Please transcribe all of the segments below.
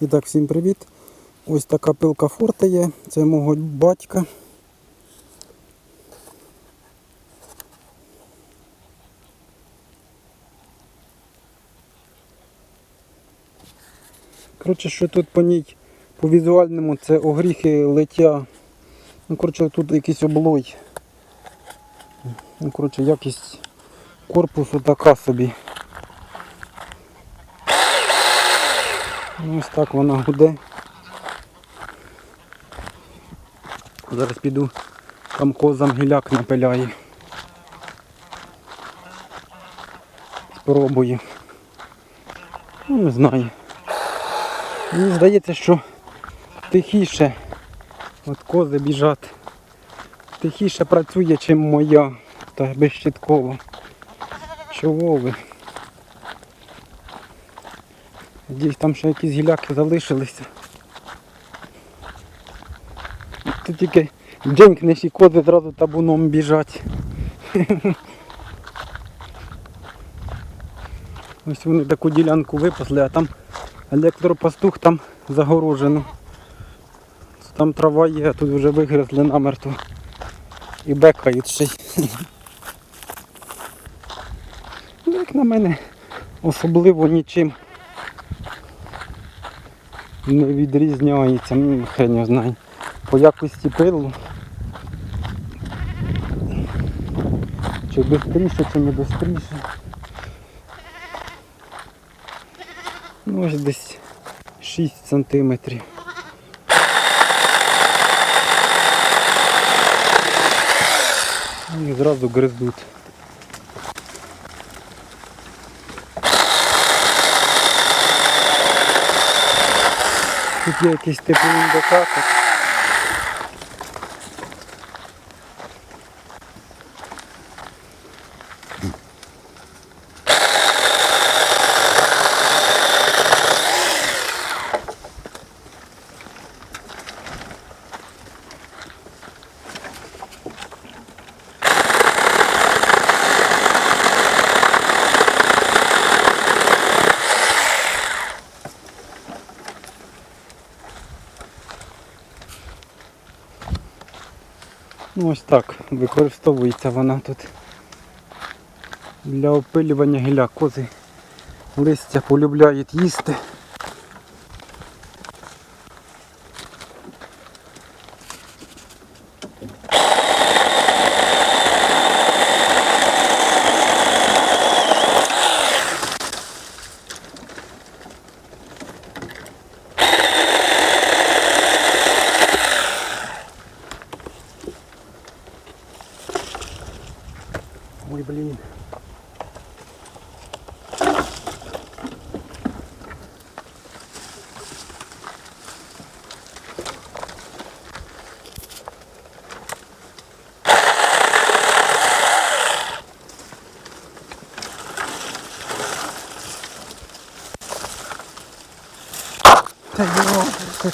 І так, всім привіт. Ось така пилка форта є. Це мого батька. Коротше, що тут по ній по візуальному це огріхи лиття. Ну, коротше, тут якийсь облой. Ну, коротше, якість корпусу така собі. Ось так вона гуде. Зараз піду там козам гіляк напиляю. Спробую. Ну, не знаю. Мені здається, що тихіше от кози біжать. Тихіше працює, чим моя, та безщиткова. Чого ви? Надіюсь, там ще якісь гіляки залишилися. Тут тільки дженькнеш і кози одразу табуном біжать. Ось вони таку ділянку випасли, а там електропастух там загорожено. Там трава є, а тут вже вигризли намертво. І бекають ще й. Ну, Як на мене, особливо нічим не відрізняється, ну хрен його знає. По якості пилу. Чи швидше, чи не швидше. Ну ось десь 6 сантиметрів. І зразу гриздуть. Тут є якийсь типу індикатор. Ну ось так використовується вона тут для опилювання гілля кози. Листя полюбляють їсти. Ой, блін. Та йо, це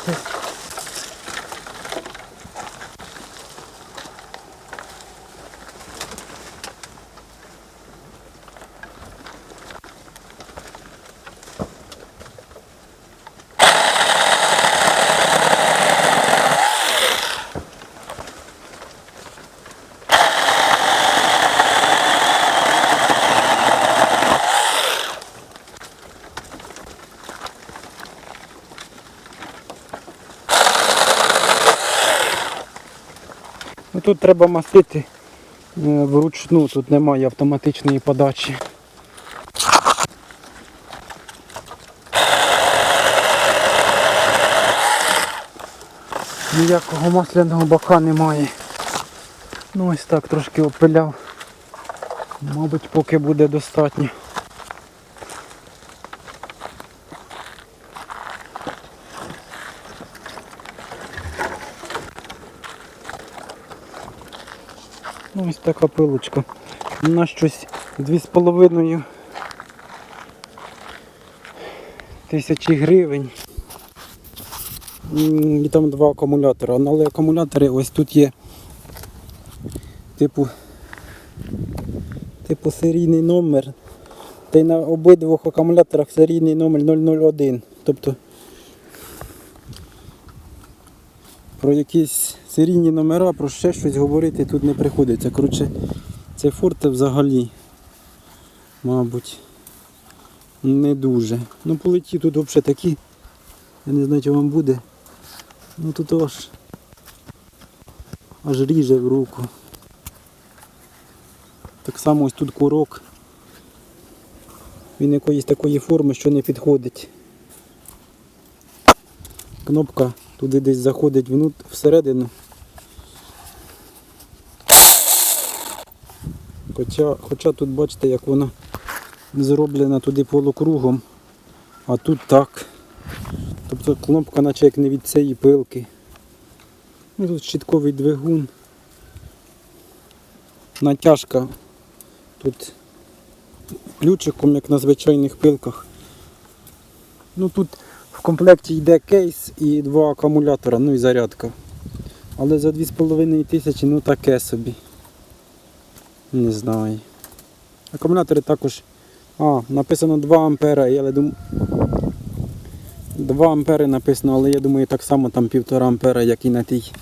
Ну, Тут треба мастити е, вручну, тут немає автоматичної подачі. Ніякого масляного бака немає. Ну ось так трошки опиляв. Мабуть, поки буде достатньо. Ну, ось така пилочка. Вона щось 2,5 тисячі гривень. І там два акумулятори. Але акумулятори ось тут є типу, типу серійний номер. Та й на обидвох акумуляторах серійний номер 001. Тобто про якісь серійні номера, про ще щось говорити тут не приходиться. Коротше, цей форт взагалі, мабуть, не дуже. Ну, полеті тут взагалі такі. Я не знаю, чи вам буде. Ну тут аж аж ріже в руку. Так само ось тут курок. Він якоїсь такої форми, що не підходить. Кнопка туди десь заходить всередину. Хоча, хоча тут бачите, як вона зроблена туди полукругом, а тут так. Тобто кнопка наче як не від цієї пилки. Ну, тут щитковий двигун. Натяжка тут ключиком, як на звичайних пилках. Ну тут комплекті йде кейс і два акумулятора, ну і зарядка. Але за 2,5 тисячі ну таке собі. Не знаю. Акумулятори також. А, написано 2 ампера, я думаю. 2 ампери написано, але я думаю так само там 1,5 ампера, як і на тій.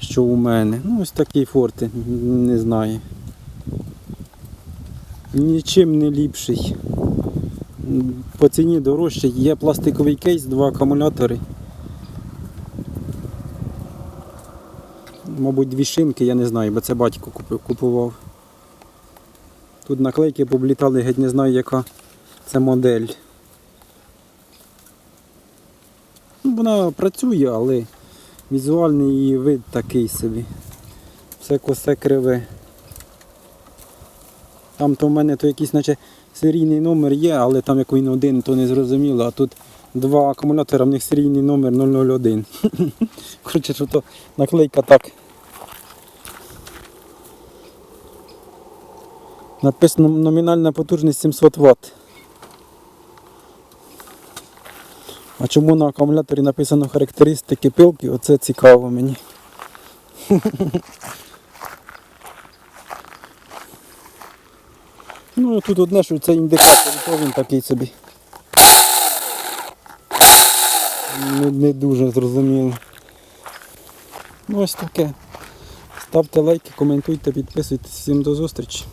Що у мене. Ну ось такі форти, не знаю. Нічим не ліпший. По ціні дорожчий. Є пластиковий кейс, два акумулятори. Мабуть, дві шинки, я не знаю, бо це батько купував. Тут наклейки повлітали, геть не знаю, яка це модель. Ну, Вона працює, але візуальний її вид такий собі. Все косе криве. Там то в мене то якийсь наче серійний номер є, але там як він один, то не зрозуміло. А тут два акумулятора, в них серійний номер 001. Коротше, що то наклейка так. Написано номінальна потужність 700 Вт. А чому на акумуляторі написано характеристики пилки, оце цікаво мені. Ну тут одне, що це індикатор, то він такий собі. Не, не дуже зрозуміло. Ну ось таке. Ставте лайки, коментуйте, підписуйтесь. Всім до зустрічі.